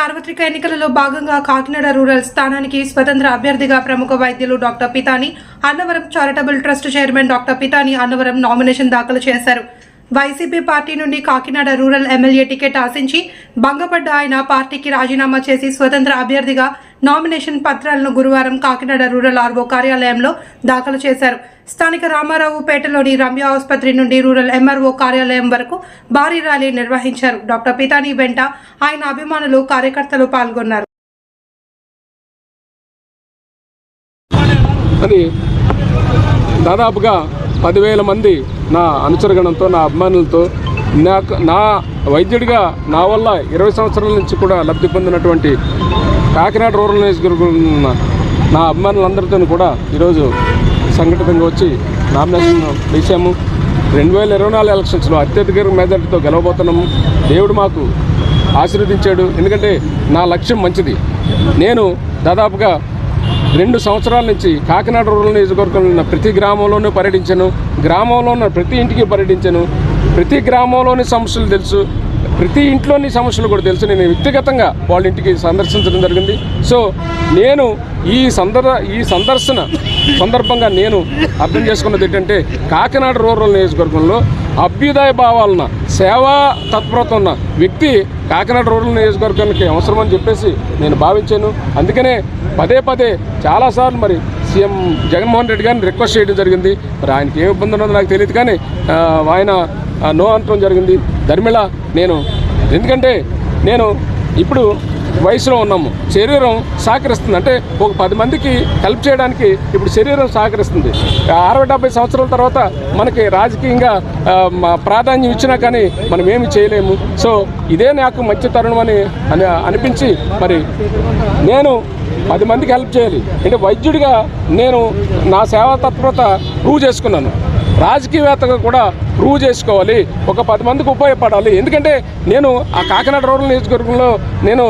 సార్వత్రిక ఎన్నికలలో భాగంగా కాకినాడ రూరల్ స్థానానికి స్వతంత్ర అభ్యర్థిగా ప్రముఖ వైద్యులు doctor Pitani Annavaram charitable trust chairman doctor Pitani Annavaram nomination దాఖలు చేశారు. వైసీపీ పార్టీ నుండి కాకినాడ రూరల్ ఎమ్మెల్యే టికెట్ ఆశించి భంగపడ్డ ఆయన పార్టీకి రాజీనామా చేసి స్వతంత్ర అభ్యర్థిగా నామినేషన్ పత్రాలను గురువారం కాకినాడ రూరల్ ఆర్వో కార్యాలయంలో దాఖలు చేశారు. స్థానిక రామారావుపేటలోని రమ్య ఆసుపత్రి నుండి రూరల్ ఎంఆర్ఓ కార్యాలయం వరకు భారీ ర్యాలీ నిర్వహించారు. డాక్టర్ పితాని వెంట ఆయన అభిమానులు కార్యకర్తలు పాల్గొన్నారు. దాదాపుగా పదివేల మంది నా అనుచరగణంతో నా అభిమానులతో నాకు నా వైద్యుడిగా నా వల్ల ఇరవై సంవత్సరాల నుంచి కూడా లబ్ధి పొందినటువంటి కాకినాడ రూరల్ నియోజకవర్గం ఉన్న నా అభిమానులందరితో కూడా ఈరోజు సంఘటితంగా వచ్చి నామినేషన్ వేసాము రెండు వేల ఇరవై నాలుగు ఎలక్షన్స్లో అత్యధిక మెజార్టీతో గెలవబోతున్నాము. దేవుడు మాకు ఆశీర్వదించాడు. ఎందుకంటే నా లక్ష్యం మంచిది. నేను దాదాపుగా రెండు సంవత్సరాల నుంచి కాకినాడ రూరల్ నియోజకవర్గంలో ఉన్న ప్రతి గ్రామంలోనూ పర్యటించను. గ్రామంలో ఉన్న ప్రతి ఇంటికి పర్యటించను. ప్రతి గ్రామంలోని సమస్యలు తెలుసు. ప్రతి ఇంట్లోని సమస్యలు కూడా తెలుసు. నేను వ్యక్తిగతంగా వాళ్ళ ఇంటికి సందర్శించడం జరిగింది. సో నేను ఈ సందర్ ఈ సందర్శన సందర్భంగా నేను అర్థం చేసుకున్నది ఏంటంటే కాకినాడ రూరల్ నియోజకవర్గంలో అభ్యుదయ భావాలన సేవా తత్పరత ఉన్న వ్యక్తి కాకినాడ రూరల్ నియోజకవర్గానికి అవసరమని చెప్పేసి నేను భావించాను. అందుకనే పదే పదే చాలాసార్లు మరి సీఎం జగన్మోహన్ రెడ్డి గారిని రిక్వెస్ట్ చేయడం జరిగింది. మరి ఆయనకి ఏ ఇబ్బంది ఉన్నదో నాకు తెలియదు కానీ ఆయన నో అనటం జరిగింది. ధర్మిళ నేను ఎందుకంటే నేను ఇప్పుడు వయసులో ఉన్నాము. శరీరం సహకరిస్తుంది. అంటే ఒక పది మందికి హెల్ప్ చేయడానికి ఇప్పుడు శరీరం సహకరిస్తుంది. అరవై డెబ్బై సంవత్సరాల తర్వాత మనకి రాజకీయంగా ప్రాధాన్యం ఇచ్చినా కానీ మనం ఏమి చేయలేము. సో ఇదే నాకు మంచి తరుణం అని అనిపించి మరి నేను పది మందికి హెల్ప్ చేయాలి. అంటే వైద్యుడిగా నేను నా సేవా తత్పరత ప్రూవ్ చేసుకున్నాను. రాజకీయవేత్తగా కూడా ప్రూవ్ చేసుకోవాలి. ఒక పది మందికి ఉపయోగపడాలి. ఎందుకంటే నేను ఆ కాకినాడ రూరల్ నియోజకవర్గంలో నేను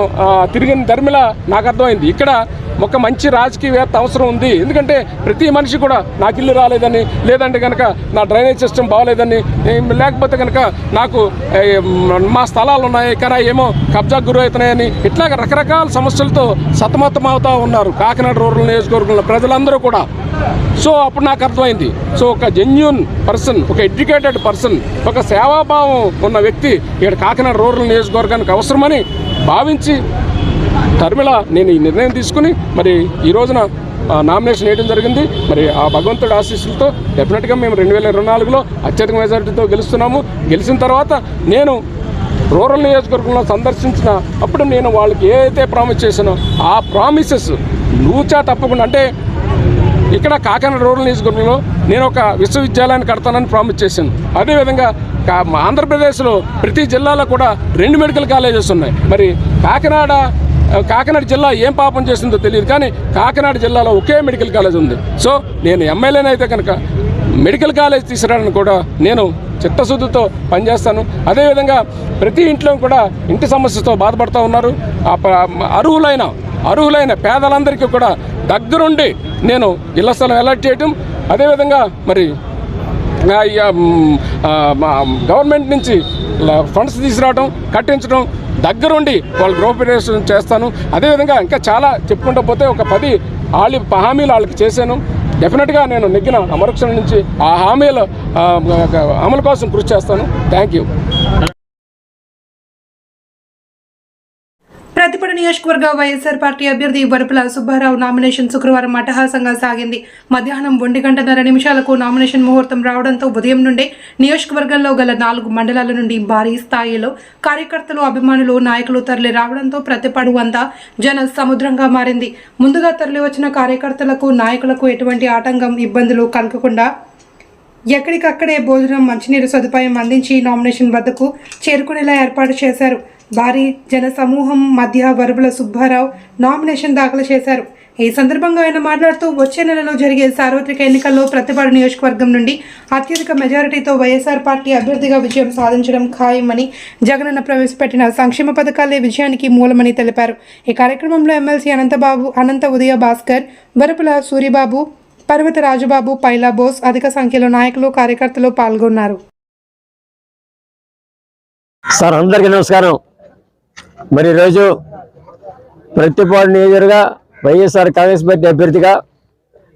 తిరిగిన ధర్మిలా నాకు అర్థమైంది. ఇక్కడ ఒక మంచి రాజకీయవేత్త అవసరం ఉంది. ఎందుకంటే ప్రతి మనిషి కూడా నాకు ఇల్లు రాలేదని లేదంటే కనుక నా డ్రైనేజ్ సిస్టమ్ బాగలేదని లేకపోతే కనుక నాకు మా స్థలాలు ఉన్నాయి కానీ ఏమో కబ్జా గురి అవుతున్నాయని ఇట్లాగ రకరకాల సమస్యలతో సతమతమవుతూ ఉన్నారు కాకినాడ రూరల్ నియోజకవర్గంలో ప్రజలందరూ కూడా. సో అప్పుడు నాకు అర్థమైంది. సో ఒక జెన్యున్ పర్సన్ ఒక ఎడ్యుకేటెడ్ పర్సన్ ఒక సేవాభావం ఉన్న వ్యక్తి ఇక్కడ కాకినాడ రూరల్ నియోజకవర్గానికి అవసరమని భావించి తర్మిళ నేను ఈ నిర్ణయం తీసుకుని మరి ఈ రోజున నామినేషన్ వేయడం జరిగింది. మరి ఆ భగవంతుడి ఆశీస్సులతో డెఫినెట్గా మేము రెండు వేల ఇరవై నాలుగులో అత్యధిక మెజారిటీతో గెలుస్తున్నాము. గెలిచిన తర్వాత నేను రూరల్ నియోజకవర్గంలో సందర్శించిన అప్పుడు నేను వాళ్ళకి ఏదైతే ప్రామిస్ చేశానో ఆ ప్రామిసెస్ నూచా తప్పకుండా అంటే ఇక్కడ కాకినాడ రూరల్ నియోజకవర్గంలో నేను ఒక విశ్వవిద్యాలయాన్ని కడతానని ప్రామిస్ చేశాను. అదేవిధంగా మా ఆంధ్రప్రదేశ్లో ప్రతి జిల్లాలో కూడా రెండు మెడికల్ కాలేజెస్ ఉన్నాయి. మరి కాకినాడ కాకినాడ జిల్లా ఏం పాపం చేసిందో తెలియదు కానీ కాకినాడ జిల్లాలో ఒకే మెడికల్ కాలేజ్ ఉంది. సో నేను ఎమ్మెల్యేనైతే కనుక మెడికల్ కాలేజ్ తీసుకురావడానికి కూడా నేను చిత్తశుద్ధితో పనిచేస్తాను. అదేవిధంగా ప్రతి ఇంట్లో కూడా ఇంటి సమస్యతో బాధపడుతూ ఉన్నారు. అర్హులైన అర్హులైన పేదలందరికీ కూడా దగ్గరుండి నేను ఇళ్ళ స్థలం అలర్ట్ చేయటం. అదేవిధంగా మరి మా గవర్నమెంట్ నుంచి ఫండ్స్ తీసుకురావడం కట్టించడం దగ్గరుండి వాళ్ళ గృహప్రవేశం చేస్తాను. అదేవిధంగా ఇంకా చాలా చెప్పుకుంటూ పోతే ఒక పది వాళ్ళు హామీలు వాళ్ళకి చేశాను. డెఫినెట్గా నేను నెగ్గిన అమరక్షణ నుంచి ఆ హామీల అమలు కోసం కృషి చేస్తాను. Thank you. ప్రతిపడ నియోజకవర్గ వైఎస్ఆర్ పార్టీ అభ్యర్థి వరపుల సుబ్బారావు నామినేషన్ శుక్రవారం అటహాసంగా సాగింది. మధ్యాహ్నం ఒంటి గంటన్నర నిమిషాలకు నామినేషన్ ముహూర్తం రావడంతో ఉదయం నుండే నియోజకవర్గంలో గల నాలుగు మండలాల నుండి భారీ స్థాయిలో కార్యకర్తలు అభిమానులు నాయకులు తరలి రావడంతో ప్రతిపడు అంతా జన సముద్రంగా మారింది. ముందుగా తరలి వచ్చిన కార్యకర్తలకు నాయకులకు ఎటువంటి ఆటంకం ఇబ్బందులు కలగకుండా ఎక్కడికక్కడే భోజనం మంచినీరు సదుపాయం అందించి నామినేషన్ వద్దకు చేరుకునేలా ఏర్పాటు చేశారు. భారీ జన సమూహం మధ్య వరుపుల సుబ్బారావు నామినేషన్ దాఖలు చేశారు. ఈ సందర్భంగా ఆయన మాట్లాడుతూ వచ్చే నెలలో జరిగే సార్వత్రిక ఎన్నికల్లో ప్రతిపాడు నియోజకవర్గం నుండి అత్యధిక మెజారిటీతో వైఎస్ఆర్ పార్టీ అభ్యర్థిగా విజయం సాధించడం ఖాయమని జగనన్న ప్రవేశపెట్టిన సంక్షేమ పథకాలే విజయానికి మూలమని తెలిపారు. ఈ కార్యక్రమంలో ఎమ్మెల్సీ అనంతబాబు అనంత ఉదయ భాస్కర్ వరపుల సూరిబాబు పర్వత రాజుబాబు పైలా బోస్ అధిక సంఖ్యలో నాయకులు కార్యకర్తలు పాల్గొన్నారు. సార్ అందరికీ నమస్కారం. మరి ఈరోజు ప్రతిపాడు నియోజకవర్గ వైఎస్ఆర్ కాంగ్రెస్ పార్టీ అభ్యర్థిగా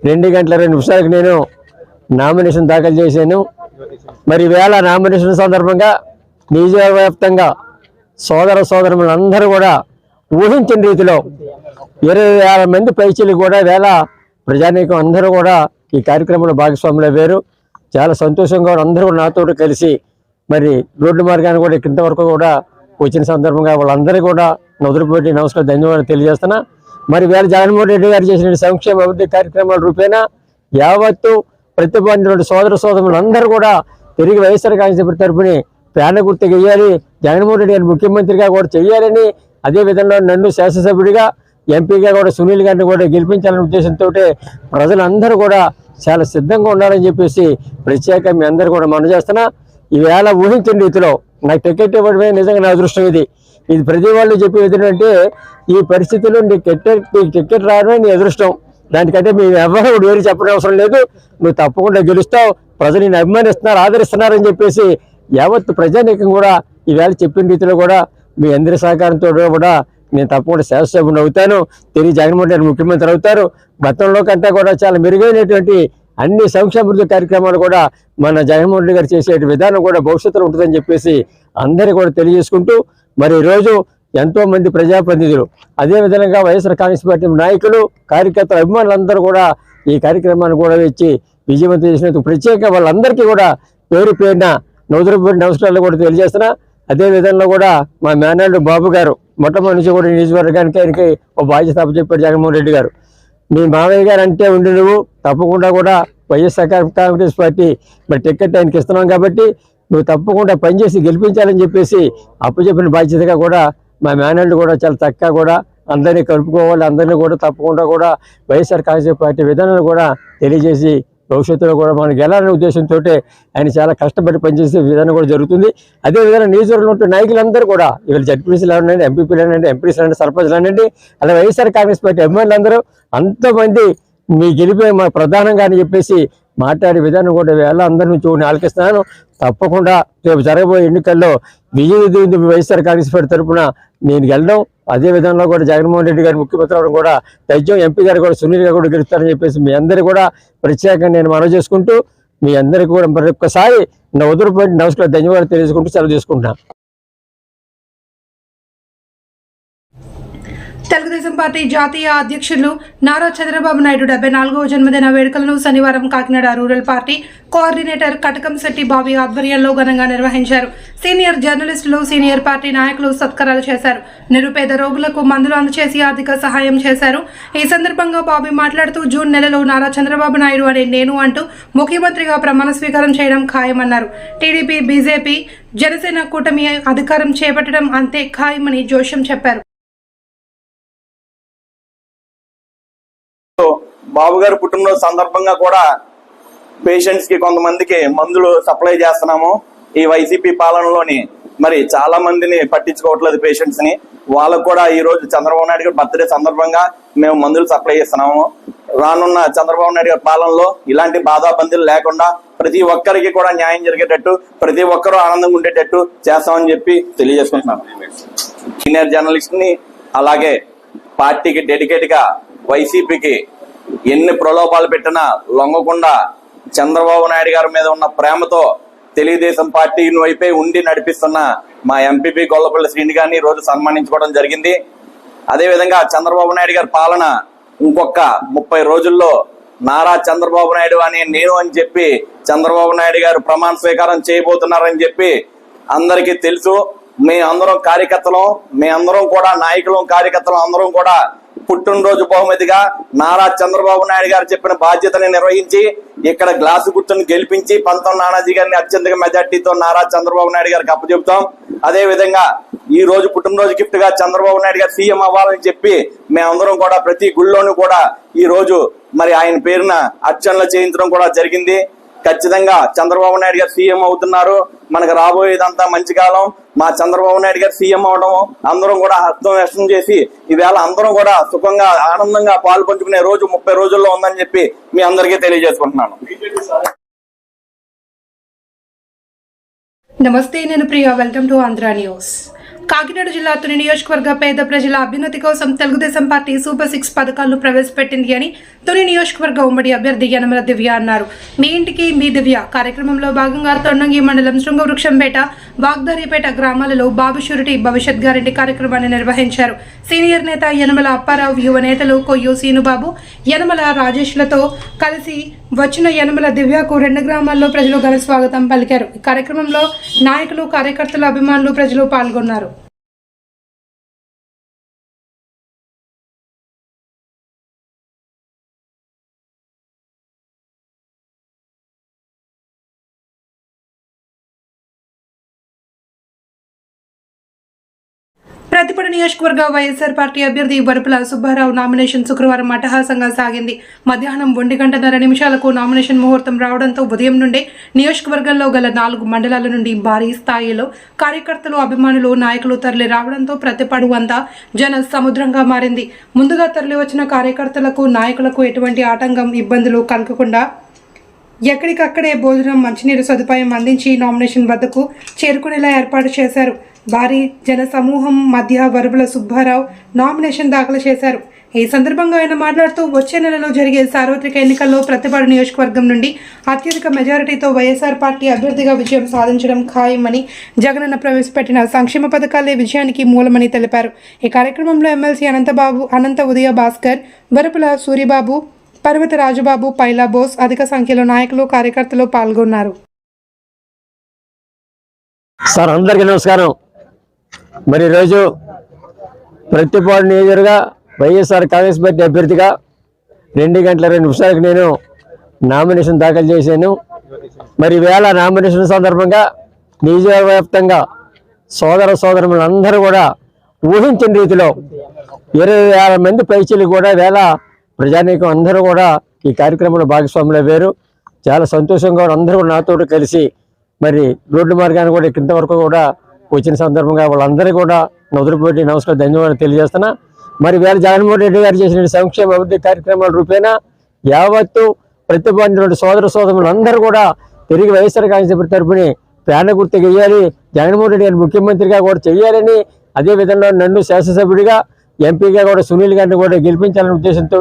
రెండు గంటల రెండు నిమిషాలకు నేను నామినేషన్ దాఖలు చేశాను. మరి వేళ నామినేషన్ సందర్భంగా నియోజకవర్గ వ్యాప్తంగా సోదర సోదరులందరూ కూడా ఊహించిన రీతిలో ఇరవై వేల మంది పైచీలు కూడా వేళ ప్రజానీకం అందరూ కూడా ఈ కార్యక్రమంలో భాగస్వాములు అయ్యారు. చాలా సంతోషంగా అందరూ నాతో కలిసి మరి రోడ్డు మార్గాన్ని కూడా కింద వరకు కూడా వచ్చిన సందర్భంగా వాళ్ళందరూ కూడా నదురుపెట్టి నమస్కారం ధన్యవాదాలు తెలియజేస్తున్నా. మరి వేళ జగన్మోహన్ రెడ్డి గారు చేసిన సంక్షేమ అభివృద్ధి కార్యక్రమాల రూపేణా యావత్తు ప్రతిపాదించిన సోదర సోదరులు అందరూ కూడా తిరిగి వైఎస్ఆర్ కాంగ్రెస్ పార్టీ తరపుని ప్యాన గుర్తు వేయాలి జగన్మోహన్ రెడ్డి గారిని ముఖ్యమంత్రిగా కూడా చేయాలని అదే విధంగా నన్ను శాసనసభ్యుడిగా ఎంపీగా కూడా సునీల్ గారిని కూడా గెలిపించాలనే ఉద్దేశంతో ప్రజలందరూ కూడా చాలా సిద్ధంగా ఉండాలని చెప్పేసి ప్రత్యేక మీ అందరూ కూడా మనం చేస్తున్నా. ఈవేళ ఊహించిన రీతిలో నాకు టికెట్ ఇవ్వడమే నిజంగా నా అదృష్టం ఇది. ఇది ప్రతి వాళ్ళు చెప్పేది ఏంటంటే ఈ పరిస్థితుల్లో నీ టికెట్ నీకు టికెట్ రావడమే నీ అదృష్టం. దానికంటే మేము ఎవరు కూడా వేరు చెప్పడం అవసరం లేదు. నువ్వు తప్పకుండా గెలుస్తావు. ప్రజలు నేను అభిమానిస్తున్నారు ఆదరిస్తున్నారని చెప్పేసి యావత్ ప్రజానీకం కూడా ఈవేళ చెప్పిన రీతిలో కూడా మీ అందరి సహకారంతో కూడా నేను తప్పకుండా శాసనసభ్యుని అవుతాను. తిరిగి జగన్మోహన్ రెడ్డి ముఖ్యమంత్రి అవుతారు. గతంలో కంటే కూడా చాలా మెరుగైనటువంటి అన్ని సంక్షేమాభివృద్ధి కార్యక్రమాలు కూడా మన జగన్మోహన్ రెడ్డి గారు చేసే విధానం కూడా భవిష్యత్తులో ఉంటుందని చెప్పేసి అందరికీ కూడా తెలియజేసుకుంటూ మరి ఈరోజు ఎంతో మంది ప్రజాప్రతినిధులు అదే విధంగా వైఎస్ఆర్ కాంగ్రెస్ పార్టీ నాయకులు కార్యకర్తలు అభిమానులందరూ కూడా ఈ కార్యక్రమాన్ని కూడా ఇచ్చి విజయవంతం చేసినందుకు ప్రత్యేకంగా వాళ్ళందరికీ కూడా పేరు పేరున నవదురపూడి నమస్కారాలు కూడా తెలియజేస్తున్నా. అదే విధంగా కూడా మా మేనాడు బాబు గారు మొట్టమొదటి నుంచి కూడా నియోజకవర్గానికి ఆయనకి ఒక బాధ్యత చెప్పాడు జగన్మోహన్ రెడ్డి గారు. మీ మావయ్య గారు అంటే ఉండి నువ్వు. తప్పకుండా కూడా వైఎస్ఆర్ కాంగ్రెస్ పార్టీ మరి టికెట్ ఆయనకి ఇస్తున్నాం కాబట్టి నువ్వు తప్పకుండా పనిచేసి గెలిపించాలని చెప్పేసి అప్పచెప్పిన బాధ్యతగా కూడా మా మేనల్ని కూడా చాలా చక్కగా కూడా అందరినీ కలుపుకోవాలి. అందరినీ కూడా తప్పకుండా కూడా వైఎస్ఆర్ కాంగ్రెస్ పార్టీ విధానాలు కూడా తెలియజేసి భవిష్యత్తులో కూడా మనకి గెలాలనే ఉద్దేశంతో ఆయన చాలా కష్టపడి పనిచేసే విధానం కూడా జరుగుతుంది. అదే విధంగా నియోజకవర్గంలో ఉంటే నాయకులందరూ కూడా ఇవాళ జడ్పీసీలు అనండి ఎంపీపీలు అనండి ఎంపీసీలు అనండి సర్పంచ్లు అనండి అలా వైఎస్ఆర్ కాంగ్రెస్ పార్టీ ఎమ్మెల్యేలందరూ అంతమంది మీ గెలిపే మా ప్రధానంగా అని చెప్పేసి మాట్లాడే విధానం కూడా వేళ అందరి నుంచి ఆలకిస్తున్నాను. తప్పకుండా రేపు జరగబోయే ఎన్నికల్లో విజయ వైఎస్ఆర్ కాంగ్రెస్ పార్టీ తరఫున నేను గెలడం అదే విధంగా కూడా జగన్మోహన్ రెడ్డి గారు ముఖ్యమంత్రి అవడం కూడా తజ్జం ఎంపీ గారు కూడా సునీల్ గారు కూడా గెలుస్తారని చెప్పేసి మీ అందరికీ కూడా ప్రత్యేకంగా నేను మనవి చేసుకుంటూ మీ అందరికీ కూడా మరొక్కసారి నా వదులుపడి నమస్కారం ధన్యవాదాలు తెలియజేసుకుంటూ సెలవు తీసుకుంటున్నాను. తెలుగుదేశం పార్టీ జాతీయ అధ్యక్షులు నారా చంద్రబాబు నాయుడు డెబ్బై నాలుగవ జన్మదిన వేడుకలను శనివారం Kakinada rural party coordinator Katakam Setti Bobby ఆధ్వర్యంలో ఘనంగా నిర్వహించారు. సీనియర్ జర్నలిస్టులు సీనియర్ పార్టీ నాయకులు సత్కారాలు చేశారు. నిరుపేద రోగులకు మందులు అందచేసి ఆర్థిక సహాయం చేశారు. ఈ సందర్భంగా బాబీ మాట్లాడుతూ జూన్ నెలలో నారా చంద్రబాబు నాయుడు అనే నేను అంటూ ముఖ్యమంత్రిగా ప్రమాణ స్వీకారం చేయడం ఖాయమన్నారు. టీడీపీ బీజేపీ జనసేన కూటమి అధికారం చేపట్టడం అంతే ఖాయమని జోష్యం చెప్పారు. బాబు గారు పుట్టినరోజు సందర్భంగా కూడా పేషెంట్స్కి కొంతమందికి మందులు సప్లై చేస్తున్నాము. ఈ వైసీపీ పాలనలోని మరి చాలా మందిని పట్టించుకోవట్లేదు పేషెంట్స్ని. వాళ్ళకు కూడా ఈ రోజు చంద్రబాబు నాయుడు గారి బర్త్డే సందర్భంగా మేము మందులు సప్లై చేస్తున్నాము. రానున్న చంద్రబాబు నాయుడు గారి పాలనలో ఇలాంటి బాధాబందీలు లేకుండా ప్రతి ఒక్కరికి కూడా న్యాయం జరిగేటట్టు ప్రతి ఒక్కరూ ఆనందంగా ఉండేటట్టు చేస్తామని చెప్పి తెలియజేసుకుంటున్నాం సీనియర్ జర్నలిస్ట్ని అలాగే పార్టీకి డెడికేట్గా వైసీపీకి ఎన్ని ప్రలోభాలు పెట్టినా లొంగకుండా చంద్రబాబు నాయుడు గారి మీద ఉన్న ప్రేమతో తెలుగుదేశం పార్టీ వైపే ఉండి నడిపిస్తున్న మా ఎంపీపీ గొల్లపల్లి శ్రీని గారిని రోజు సన్మానించుకోవడం జరిగింది. అదే విధంగా చంద్రబాబు నాయుడు గారి పాలన ఇంకొక ముప్పై రోజుల్లో నారా చంద్రబాబు నాయుడు అని నేను అని చెప్పి చంద్రబాబు నాయుడు గారు ప్రమాణ స్వీకారం చేయబోతున్నారని చెప్పి అందరికీ తెలుసు. మీ అందరం కార్యకర్తలం మీ అందరం కూడా నాయకులం కార్యకర్తలం అందరం కూడా పుట్టినరోజు బహుమతిగా నారా చంద్రబాబు నాయుడు గారు చెప్పిన బాధ్యతని నిర్వహించి ఇక్కడ గ్లాసు గుర్తును గెలిపించి పంతం నానాజీ గారిని అత్యంత మెజార్టీతో నారా చంద్రబాబు నాయుడు గారికి అప్పచెబుతాం. అదే విధంగా ఈ రోజు పుట్టినరోజు గిఫ్ట్గా చంద్రబాబు నాయుడు గారు సీఎం అవ్వాలని చెప్పి మేమందరం కూడా ప్రతి గుళ్ళోనూ కూడా ఈ రోజు మరి ఆయన పేరున అర్చనలు చేయించడం కూడా జరిగింది. ఖచ్చితంగా చంద్రబాబు నాయుడు గారు సీఎం అవుతున్నారు. మనకు రాబోయేదంతా మంచి కాలం. మా చంద్రబాబు నాయుడు గారు సీఎం అవడం అందరం కూడా హస్తం వ్యక్తం చేసి ఈవేళ అందరం కూడా సుఖంగా ఆనందంగా పాలు పంచుకునే రోజు ముప్పై రోజుల్లో ఉందని చెప్పి మీ అందరికీ తెలియజేసుకుంటున్నాను. నమస్తే నేను Priya. Welcome to Andhra news. Kakinada జిల్లా తుని నియోజకవర్గ పేద ప్రజల అభ్యున్నతి కోసం తెలుగుదేశం పార్టీ సూపర్ సిక్స్ పథకాలను ప్రవేశపెట్టింది అని తొలి నియోజకవర్గ ఉమ్మడి అభ్యర్థి యనమల దివ్య అన్నారు. మీ ఇంటికి మీ దివ్య కార్యక్రమంలో భాగంగా తొండంగి మండలం శృంగవృక్షంపేట వాగ్దారిపేట గ్రామాలలో బాబు షూరిటీ భవిష్యత్ గ్యారెంటీ కార్యక్రమాన్ని నిర్వహించారు. సీనియర్ నేత యనమల అప్పారావు యువ నేతలు కొయ్యు సీనుబాబు యనమల రాజేష్లతో కలిసి వచ్చిన యనమల దివ్యకు రెండు గ్రామాల్లో ప్రజలు ఘన స్వాగతం పలికారు. ఈ కార్యక్రమంలో నాయకులు కార్యకర్తలు అభిమానులు ప్రజలు పాల్గొన్నారు. ప్రతిపడ నియోజకవర్గ వైఎస్ఆర్ పార్టీ అభ్యర్థి వరపుల సుబ్బారావు నామినేషన్ శుక్రవారం అట్టహాసంగా సాగింది. మధ్యాహ్నం ఒంటి గంటన్నర నిమిషాలకు నామినేషన్ ముహూర్తం రావడంతో ఉదయం నుండే నియోజకవర్గంలో గల నాలుగు మండలాల నుండి భారీ స్థాయిలో కార్యకర్తలు అభిమానులు నాయకులు తరలి రావడంతో ప్రతిపడు అంతా జన సముద్రంగా మారింది. ముందుగా తరలి వచ్చిన కార్యకర్తలకు నాయకులకు ఎటువంటి ఆటంకం ఇబ్బందులు కలగకుండా ఎక్కడికక్కడే భోజనం మంచినీరు సదుపాయం అందించి నామినేషన్ వద్దకు చేరుకునేలా ఏర్పాటు చేశారు. భారీ జన సమూహం మధ్య వరుబుల సుబ్బారావు నామినేషన్ దాఖలు చేశారు. ఈ సందర్భంగా ఆయన మాట్లాడుతూ వచ్చే నెలలో జరిగే సార్వత్రిక ఎన్నికల్లో ప్రతిపాడు నియోజకవర్గం నుండి అత్యధిక మెజారిటీతో వైఎస్ఆర్ పార్టీ అభ్యర్థిగా విజయం సాధించడం ఖాయమని జగనన్న ప్రవేశపెట్టిన సంక్షేమ పథకాలే విజయానికి మూలమని తెలిపారు. ఈ కార్యక్రమంలో ఎమ్మెల్సీ అనంతబాబు అనంత ఉదయ భాస్కర్ వరపుల సూరిబాబు పర్వత రాజుబాబు పైలా బోస్ అధిక సంఖ్యలో నాయకులు కార్యకర్తలు పాల్గొన్నారు. సార్ అందరికీ నమస్కారం. మరి ఈరోజు ప్రతిపాడు నియోజకవర్గా వైఎస్ఆర్ కాంగ్రెస్ పార్టీ అభ్యర్థిగా రెండు గంటల రెండు నిమిషాలకు నేను నామినేషన్ దాఖలు చేశాను. మరి వేళ నామినేషన్ సందర్భంగా నియోజకవర్గ వ్యాప్తంగా సోదర సోదరులందరూ కూడా ఊహించిన రీతిలో ఇరవై వేల మంది పైచీలు కూడా వేళ ప్రజానీకం అందరూ కూడా ఈ కార్యక్రమంలో భాగస్వాములు అయ్యారు చాలా సంతోషంగా అందరూ నాతో కలిసి మరి రోడ్డు మార్గాన్ని కూడా కింద వరకు కూడా వచ్చిన సందర్భంగా వాళ్ళందరూ కూడా నదులుపెట్టి నమస్కారం ధన్యవాదాలు తెలియజేస్తున్నా. మరి వేళ జగన్మోహన్ రెడ్డి గారు చేసిన సంక్షేమ అభివృద్ధి కార్యక్రమాల రూపేణా యావత్తు ప్రతిపాదించిన సోదర సోదరులు అందరూ కూడా తిరిగి వైఎస్ఆర్ కాంగ్రెస్ పార్టీ తరపుని ప్రేరణ గుర్తు వేయాలి జగన్మోహన్ రెడ్డి గారు ముఖ్యమంత్రిగా కూడా చేయాలని అదే విధంగా నన్ను శాసనసభ్యుడిగా ఎంపీగా కూడా సునీల్ గారిని కూడా గెలిపించాలనే ఉద్దేశంతో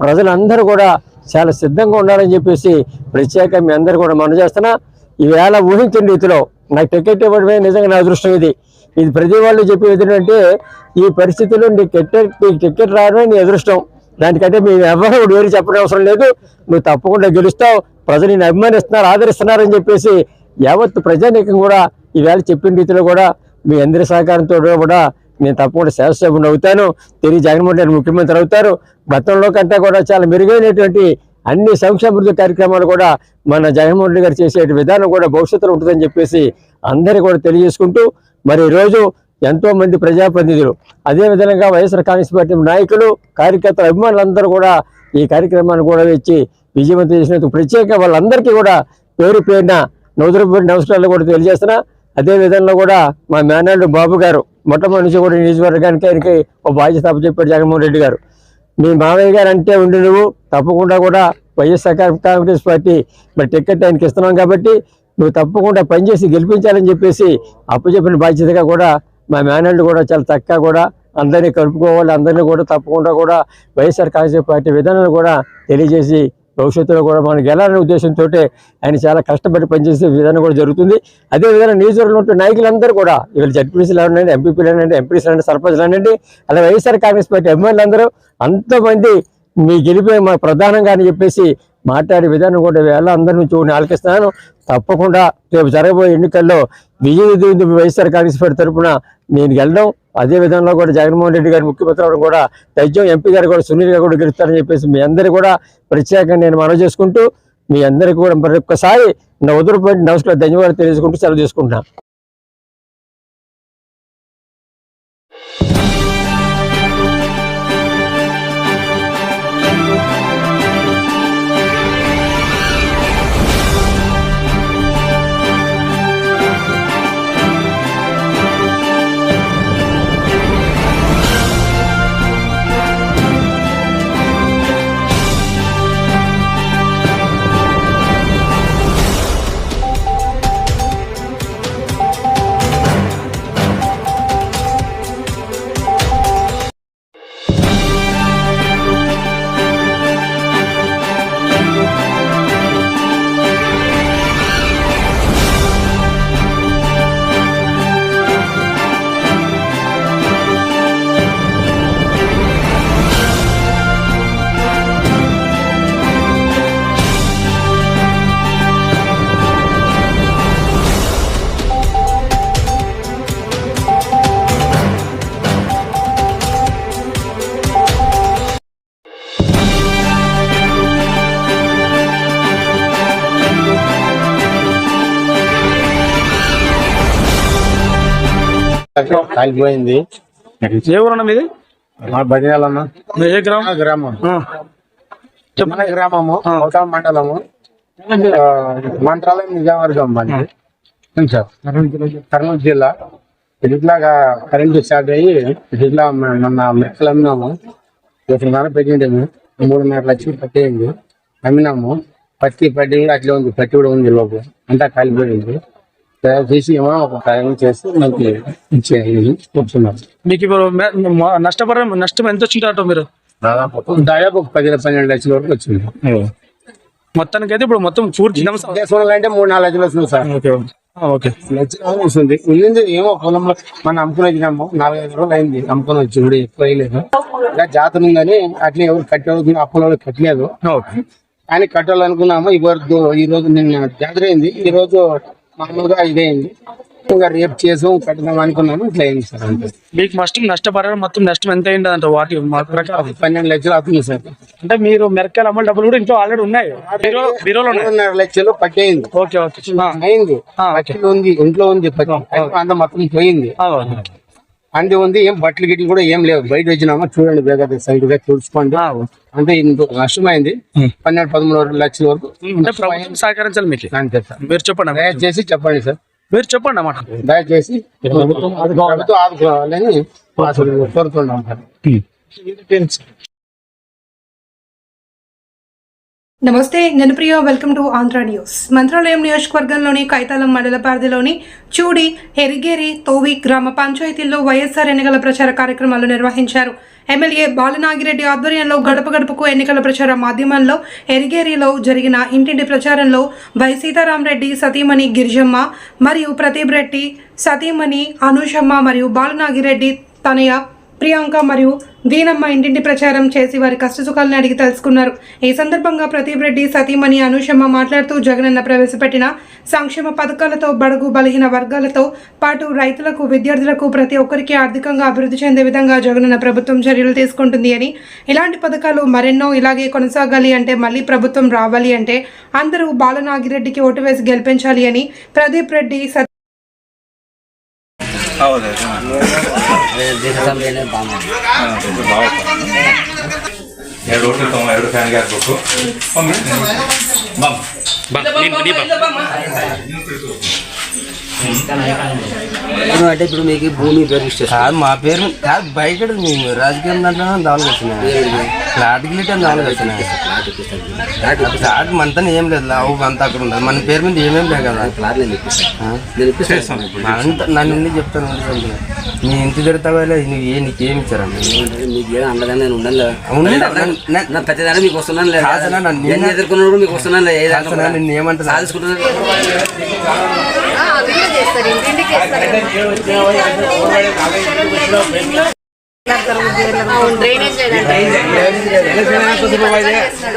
ప్రజలందరూ కూడా చాలా సిద్ధంగా ఉండాలని చెప్పేసి ప్రత్యేక మీ అందరూ కూడా మనం చేస్తున్నా. ఈవేళ ఊహించిన రీతిలో నాకు టికెట్ ఇవ్వడమే నిజంగా నా అదృష్టం ఇది. ఇది ప్రతి వాళ్ళు చెప్పేది ఏంటంటే ఈ పరిస్థితుల్లో నీ టికెట్ నీకు టికెట్ రావడమే నీ అదృష్టం. దానికంటే మేము ఎవరు కూడా వేరు చెప్పడం అవసరం లేదు. నువ్వు తప్పకుండా గెలుస్తావు. ప్రజలు నేను అభిమానిస్తున్నారు ఆదరిస్తున్నారని చెప్పేసి యావత్ ప్రజానీకం కూడా ఈవేళ చెప్పిన రీతిలో కూడా మీ అందరి సహకారంతో కూడా నేను తప్పకుండా శాసనసభ్యుని అవుతాను తిరిగి జగన్మోహన్ రెడ్డి ముఖ్యమంత్రి అవుతారు. గతంలో కంటే కూడా చాలా మెరుగైనటువంటి అన్ని సంక్షేమ కార్యక్రమాలు కూడా మన జగన్మోహన్ రెడ్డి గారు చేసే విధానం కూడా భవిష్యత్తులో ఉంటుందని చెప్పేసి అందరికీ కూడా తెలియజేసుకుంటూ మరి ఈరోజు ఎంతో మంది ప్రజాప్రతినిధులు అదే విధంగా వైఎస్ఆర్ కాంగ్రెస్ పార్టీ నాయకులు కార్యకర్తలు అభిమానులందరూ కూడా ఈ కార్యక్రమాన్ని కూడా ఇచ్చి విజయవంతం చేసినందుకు ప్రత్యేక వాళ్ళందరికీ కూడా పేరు పేరున నూతన నమస్కారాలు కూడా తెలియజేస్తున్నా. అదే విధంగా కూడా మా మేనల్డ్ బాబు గారు మొట్టమొదటి నుంచి కూడా నియోజకవర్గానికి ఆయనకి ఒక బాధ్యత అప్పచెప్పాడు జగన్మోహన్ రెడ్డి గారు. మీ మామయ్య గారు అంటే ఉండి నువ్వు తప్పకుండా కూడా వైఎస్ఆర్ కాంగ్రెస్ పార్టీ మరి టికెట్ ఆయనకి ఇస్తున్నాం కాబట్టి నువ్వు తప్పకుండా పనిచేసి గెలిపించాలని చెప్పేసి అప్పచెప్పిన బాధ్యతగా కూడా మా మేనల్డ్ కూడా చాలా చక్కగా కూడా అందరినీ కలుపుకోవాలి అందరినీ కూడా తప్పకుండా కూడా వైఎస్ఆర్ కాంగ్రెస్ పార్టీ విధానాన్ని కూడా తెలియజేసి భవిష్యత్తులో కూడా మనకి గెలాలనే ఉద్దేశంతో ఆయన చాలా కష్టపడి పనిచేసే విధానం కూడా జరుగుతుంది. అదే విధంగా నియోజకవర్గంలో ఉంటే నాయకులందరూ కూడా ఇవాళ జడ్పీసీలు అనండి ఎంపీపీలు అనండి ఎంపీసీలు అనండి సర్పంచ్లు అనండి అలా వైఎస్ఆర్ కాంగ్రెస్ పార్టీ ఎమ్మెల్యేలందరూ అంతమంది మీ గెలిపే మా ప్రధానంగా అని చెప్పేసి మాట్లాడే విధానం కూడా వేళ అందరి నుంచి ఆలకిస్తున్నాను. తప్పకుండా రేపు జరగబోయే ఎన్నికల్లో విజయ వైఎస్ఆర్ కాంగ్రెస్ పార్టీ తరఫున నేను గెలడం అదే విధంగా కూడా జగన్మోహన్ రెడ్డి గారి ముఖ్యమంత్రి అవడం కూడా దైత్యం ఎంపీ గారు కూడా సునీల్ గారు కూడా గెలుస్తారని చెప్పేసి మీ అందరికీ కూడా ప్రత్యేకంగా నేను మనవి చేసుకుంటూ మీ అందరికీ కూడా మరి ఒక్కసారి నా ఉదరపోయి నమస్కారం ధన్యవాదాలు తెలియజేసుకుంటూ సెలవు తీసుకుంటున్నాను. కాలిపోయింది. ఏ ఊరన్నా మీది? బదినాలమ్మ ఏ గ్రామం? గ్రామం. మన గ్రామము గౌతమ మండలము. మంత్రాలయం నిజామవర్గం మంది కర్నూలు జిల్లా. ఇట్లాగా కరెంటు స్టార్ట్ అయ్యి ఇట్లా మొన్న మెక్కలు అమ్మినాము. ఇక్కడ పెట్టిండేము. మూడున్నర లక్షలు పట్టేయండి. అమ్మినాము. పత్తి పట్టి కూడా అట్లే ఉంది. పత్తి కూడా ఉంది లోపు. అంతా కాలిపోయింది. దయచేసి ఏమో ఒక కార్యం చేసి మనకి ఇచ్చేయండి కూర్చున్నాం మీకు ఇప్పుడు నష్టపరం నష్టం ఎంత వచ్చింటారో మీరు? దాదాపు దాదాపు ఒక పది పన్నెండు లక్షల వరకు వచ్చింది. మొత్తానికి అయితే ఇప్పుడు మొత్తం పూర్తి అంటే మూడు నాలుగు లక్షలు వస్తుంది సార్. ఓకే వస్తుంది. ఉండింది ఏమో పొలంలో మనం అమ్ముకుని వచ్చినాము నాలుగైదు రోజులు అయింది. అమ్ముకుని వచ్చి ఇప్పుడు ఎక్కువ ఇంకా జాతర ఉందని అట్లే ఎవరు కట్టేది అప్పుల కట్టలేదు. కానీ కట్టాలనుకున్నాము. ఈ ఈ రోజు నిన్న జాతర అయింది. ఈ రోజు మామూలుగా ఇదైంది? ఇంకా రేపు చేసాం కట్టుదాం అనుకున్నాము ఇట్లా అయింది సార్ అంతే. మీకు నష్టం నష్టపరం మొత్తం నష్టం ఎంత అయింది అంట వాటి మా ప్రకారం. పన్నెండు లక్షలు అవుతుంది సార్. అంటే మీరు మెరకాయలు అమ్మాలి డబ్బులు కూడా ఇంట్లో ఆల్రెడీ ఉన్నాయి. బీరో బీరోలో ఉన్నాయి. మూడున్నర లక్షలు పట్టేయింది ఓకే ఓకే. అయింది. ఆ, ఓకే. పట్టిలు ఉంది ఇంట్లో ఉంది పట్టి అంత మొత్తం పోయింది. ఆ, అంది ఉంది ఏం బట్టలు గిట్లు కూడా ఏం లేవు. బయట వచ్చినామా చూడండి బేగా సైడ్గా చూసుకోండి అంటే నష్టమైంది. పన్నెండు పదమూడు లక్షల వరకు సహకరించాలి మీకు. అంతే సార్. మీరు చెప్పండి. దయచేసి చెప్పండి సార్. మీరు చెప్పండి అన్నమాట దయచేసి ప్రభుత్వం ఆదుకోవాలని కోరుతున్నాం సార్. నమస్తే నేను Priya welcome to Andhra news. Mantralayam నియోజకవర్గంలోని కైతాలం మండల పరిధిలోని చూడి హెరిగేరి తోవి గ్రామ పంచాయతీల్లో వైఎస్ఆర్ ఎన్నికల ప్రచార కార్యక్రమాలు నిర్వహించారు. ఎమ్మెల్యే బాలనాగిరెడ్డి ఆధ్వర్యంలో గడప గడపకు ఎన్నికల ప్రచార మాధ్యమంలో ఎరిగేరిలో జరిగిన ఇంటింటి ప్రచారంలో వై సీతారామరెడ్డి సతీమణి గిరిజమ్మ మరియు ప్రతీప్ రెడ్డి సతీమణి అనుషమ్మ మరియు బాలనాగిరెడ్డి తనయ ప్రియాంక మరియు దీనమ్మ ఇంటింటి ప్రచారం చేసి వారి కష్టసుఖాలను అడిగి తెలుసుకున్నారు ఈ సందర్భంగా ప్రదీప్ రెడ్డి సతీమణి అనుషమ్మ మాట్లాడుతూ జగనన్న ప్రవేశపెట్టిన సంక్షేమ పథకాలతో బడుగు బలహీన వర్గాలతో పాటు రైతులకు విద్యార్థులకు ప్రతి ఒక్కరికి ఆర్థికంగా అభివృద్ధి చెందే విధంగా జగనన్న ప్రభుత్వం చర్యలు తీసుకుంటుంది అని. ఇలాంటి పథకాలు మరెన్నో ఇలాగే కొనసాగాలి అంటే మళ్ళీ ప్రభుత్వం రావాలి అంటే అందరూ బాలనాగిరెడ్డికి ఓటు వేసి గెలిపించాలి అని ప్రదీప్ రెడ్డి ಹೌದು ಎರಡು ಹೋಟೆಲ್ ತಮ್ಮ ಎರಡು ಫ್ಯಾನ್ಗೆ ಹಾಕ್ಬೇಕು. ಬಮ್ಮ ಬಮ್ಮ అంటే ఇప్పుడు మీకు భూమి పేరు కాదు మా పేరు కాదు బయట మేము రాజకీయం దాంట్లో దానికి వచ్చినాయి ఫ్లాట్ గిలిట్ అని దానికి వచ్చినాయి ఫ్లాట్ మనతో ఏం లేదు లావు అంతా అక్కడ ఉండదు మన పేరు మీద ఏమేం లేదు కదా? అంత నన్ను ఎందుకు చెప్తాను. నీ ఇంటి తిడతావా నువ్వు ఏ నీకేం ఇచ్చారన్న మీకు ఏదో అండగా నేను నన్ను- నా ప్రతిదాని మీకు వస్తున్నాను లేదు? నేను ఎదుర్కొన్నాడు మీకు వస్తున్నాను లేదు. నిన్ను ఏమంటారు? సాధించుకుంటున్నాను.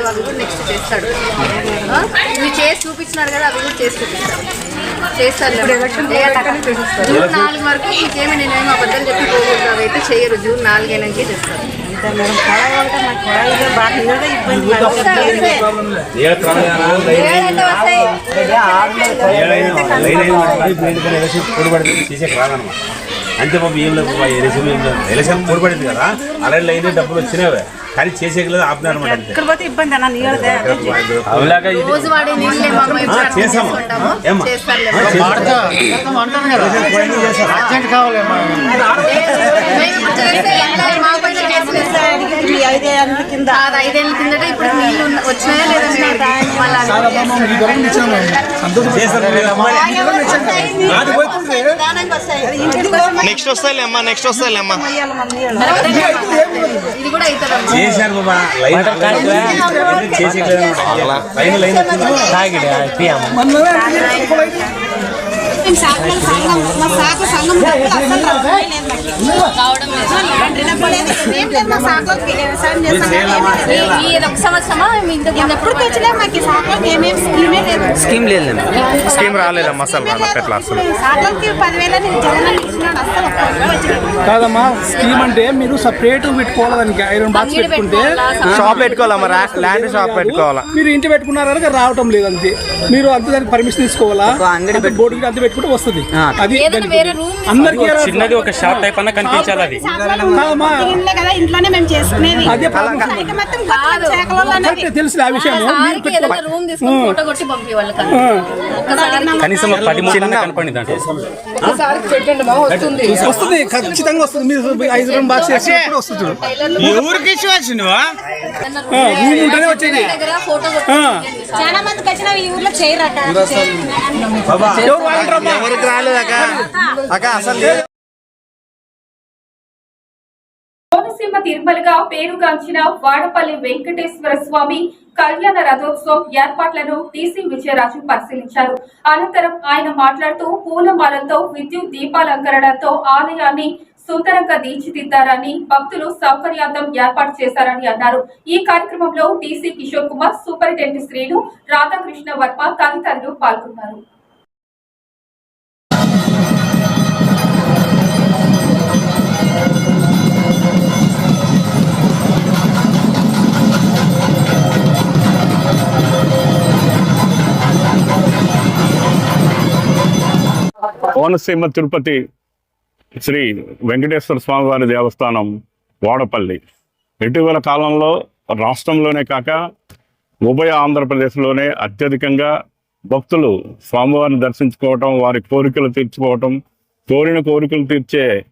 అవి కూడా నెక్స్ట్ చేస్తాడు ఆ? ఇవి చేసి చూపించినాడు కదా అవి కూడా చేసి చూపిస్తాడు చేస్తాను జూన్ నాలుగు వరకు ఇంకేమి నేనేమో అబద్ధాలు చెప్పి పోకూడదు అవి అయితే చేయరు జూన్ నాలుగేనాకే చేస్తారు అంతే బాబు ఏం లేదు బాబు ఎలక్షన్ ఏం లేదు ఎలక్షన్ కూడబడింది కదా అలాంటి లైన్ డబ్బులు వచ్చినాయి కానీ చేసేకి లేదు ఆపినారన్నమాట అంతే. అలాగా కాదు, ఐదేళ్ళ కిందట ఇప్పుడు వచ్చినాయా లేదా లేదమ్మా. నెక్స్ట్ వస్తాయిలేమ్మా నెక్స్ట్ వస్తాయిలేమ్మా ఇది కూడా అవుతుంది చేశారు బాబా లైన్ లేదన్నమాట లైన్ లైన్ వచ్చింది ఇది ఒక సంవత్సరమా మేము ఇంతకు స్కీమ్ లేదు స్కీమ్ రాలేదమ్మా అసలు అసలు కాదమ్మా స్కీమ్ అంటే మీరు సపరేట్ పెట్టుకోవాలి దానికి ఐరన్ బాక్స్ పెట్టుకుంటే షాప్ పెట్టుకోవాలమ్మా ల్యాండ్ షాప్ పెట్టుకోవాలా మీరు ఇంటి పెట్టుకున్నారు రావటం లేదు అంతే మీరు అంత దానికి పర్మిషన్ తీసుకోవాలా అంగడి బోర్డు అంత పెట్టుకుంటే వస్తుంది? అది అందరికీ చిన్నది ఒక షాప్ టైప్ అన్న కనిపించాలి అది ఇంట్లోనే మేము చేసుకునేది. తెలుసు ఆ విషయం. కనీసం వస్తుంది. ఖచ్చితంగా వస్తుంది. మీరు ఐదు రూమ్ బాక్స్ వస్తుంది ఉంటేనే వచ్చేది. చాలా మందికి వచ్చిన ఈ ఊర్లో చేయరట. ఎవరు వాళ్ళంటారమ్మా? ఎవరికి రాలేదక్క అక్క. అసలు లేదు. కోనసీమ తిరుమలగా పేరుగాంచిన వాడపల్లి వెంకటేశ్వర స్వామి కళ్యాణ రథోత్సవం ఏర్పాట్లను టీసీ విజయరాజు పరిశీలించారు. అనంతరం ఆయన మాట్లాడుతూ పూలమాలతో విద్యుత్ దీపాలంకరణతో ఆలయాన్ని సుందరంగా తీర్చిదిద్దారని భక్తులు సౌకర్యార్థం ఏర్పాటు చేశారని అన్నారు. ఈ కార్యక్రమంలో టీసీ కిషోర్ కుమార్ సూపరింటెండెంట్ శ్రీను రాధాకృష్ణ వర్మ తదితరులు పాల్గొన్నారు. కోనసీమ తిరుపతి శ్రీ వెంకటేశ్వర స్వామివారి దేవస్థానం వాడపల్లి. ఇటీవల కాలంలో రాష్ట్రంలోనే కాక ఉభయ ఆంధ్రప్రదేశ్లోనే అత్యధికంగా భక్తులు స్వామివారిని దర్శించుకోవటం వారి కోరికలు తీర్చుకోవటం కోరిన కోరికలు తీర్చే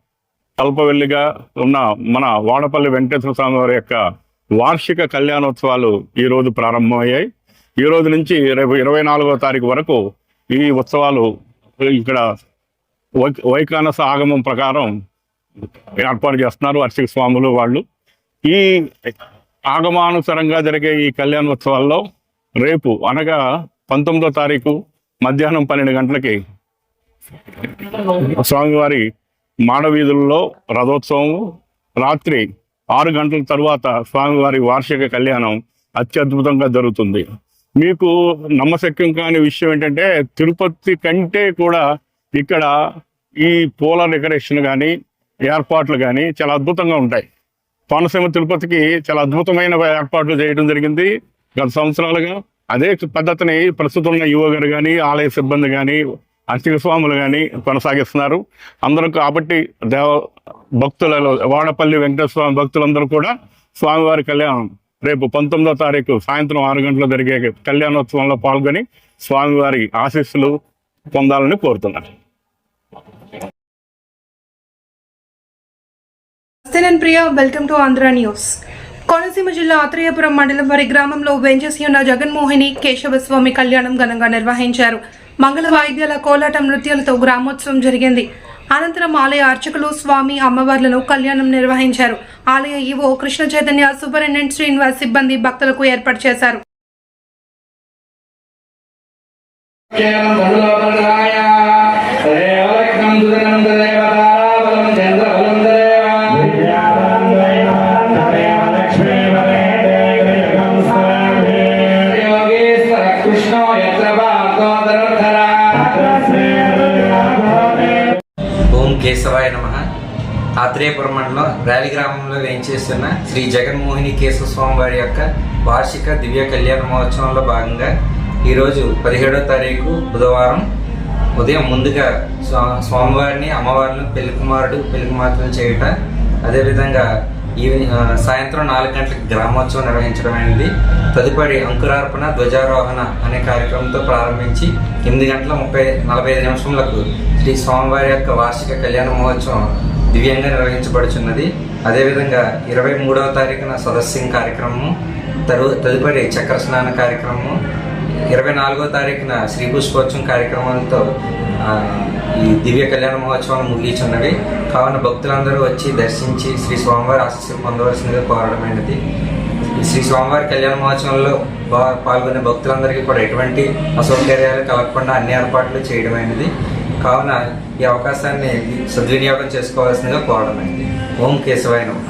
కల్పవెల్లిగా ఉన్న మన వాడపల్లి వెంకటేశ్వర స్వామి వారి యొక్క వార్షిక కళ్యాణోత్సవాలు ఈ రోజు ప్రారంభమయ్యాయి. ఈ రోజు నుంచి రేపు ఇరవై నాలుగో తారీఖు వరకు ఈ ఉత్సవాలు ఇక్కడ వై- వైకానస ఆగమం ప్రకారం ఏర్పాటు చేస్తున్నారు అర్చక స్వాములు వాళ్ళు. ఈ ఆగమానుసారంగా జరిగే ఈ కళ్యాణోత్సవాల్లో రేపు అనగా పంతొమ్మిదో తారీఖు మధ్యాహ్నం పన్నెండు గంటలకి స్వామివారి మాడవీధుల్లో రథోత్సవం రాత్రి ఆరు గంటల తర్వాత స్వామివారి వార్షిక కళ్యాణం అత్యద్భుతంగా జరుగుతుంది. మీకు నమ్మశక్యం కాని విషయం ఏంటంటే తిరుపతి కంటే కూడా ఇక్కడ ఈ పూల డెకరేషన్ కానీ ఏర్పాట్లు కానీ చాలా అద్భుతంగా ఉంటాయి. కోనసీమ తిరుపతికి చాలా అద్భుతమైన ఏర్పాట్లు చేయడం జరిగింది. గత సంవత్సరాలుగా అదే పద్ధతిని ప్రస్తుతం ఉన్న యువ గారు కానీ ఆలయ సిబ్బంది కానీ అర్చక స్వాములు కానీ కొనసాగిస్తున్నారు. అందరూ కాబట్టి దేవ భక్తులలో వాడపల్లి వెంకటేశ్వర స్వామి భక్తులందరూ కూడా స్వామివారి కళ్యాణం రేపు పంతొమ్మిదో తారీఖు సాయంత్రం ఆరు గంటల జరిగే కళ్యాణోత్సవంలో పాల్గొని స్వామివారి ఆశీస్సులు పొందాలని కోరుతున్నారు నమస్తే Priya. Welcome to Andhra news Konaseema జిల్లా ఆత్రేయపురం మండలం వారి గ్రామంలో వెంచేసి ఉన్న జగన్మోహిని కేశవస్వామి కళ్యాణం ఘనంగా నిర్వహించారు. మంగళ వాయిద్యాల కోలాట నృత్యాలతో గ్రామోత్సవం జరిగింది. అనంతరం ఆలయ అర్చకులు స్వామి అమ్మవార్లను కళ్యాణం నిర్వహించారు. ఆలయ ఈవో కృష్ణ చైతన్య సూపరింటెండెంట్ శ్రీనివాస్ సిబ్బంది భక్తులకు ఏర్పాటు చేశారు. కృష్ణాయ కేశవాయ నమ. ఆత్రేయపురం మండలం ర్యాలీ గ్రామంలో వేయించేస్తున్న శ్రీ జగన్మోహిని కేశవ స్వామి వారి యొక్క వార్షిక దివ్య కళ్యాణ మహోత్సవంలో భాగంగా ఈరోజు పదిహేడో తారీఖు బుధవారం ఉదయం ముందుగా స్వా- స్వామివారిని అమ్మవారిని పెళ్ళి కుమారుడు పెళ్ళి కుమార్తెలు చేయట అదేవిధంగా ఈవినింగ్ సాయంత్రం నాలుగు గంటలకు గ్రామోత్సవం నిర్వహించడం అనేది తదుపరి అంకురార్పణ ధ్వజారోహణ అనే కార్యక్రమంతో ప్రారంభించి ఎనిమిది గంటల ముప్పై నలభై ఐదు నిమిషములకు శ్రీ స్వామివారి యొక్క వార్షిక కళ్యాణ మహోత్సవం దివ్యంగా నిర్వహించబడుచున్నది. అదేవిధంగా ఇరవై మూడవ తారీఖున సదస్యం కార్యక్రమము తరు తదుపరి చక్ర స్నాన కార్యక్రమము ఇరవై నాలుగో తారీఖున శ్రీ పుష్పోత్సవం కార్యక్రమంతో ఈ దివ్య కళ్యాణ మహోత్సవం ముగించున్నవి కావున భక్తులందరూ వచ్చి దర్శించి శ్రీ స్వామివారి ఆశస్సులు పొందవలసిందిగా కోరడమైనది. శ్రీ స్వామివారి కళ్యాణ మహోత్సవంలో పాల్గొనే భక్తులందరికీ కూడా ఎటువంటి అసౌకర్యాలు కలగకుండా అన్ని ఏర్పాట్లు చేయడమైనది. కావున ఈ అవకాశాన్ని సద్వినియోగం చేసుకోవాల్సిందిగా కోరడమైనది. ఓం కేశవాయ నమః.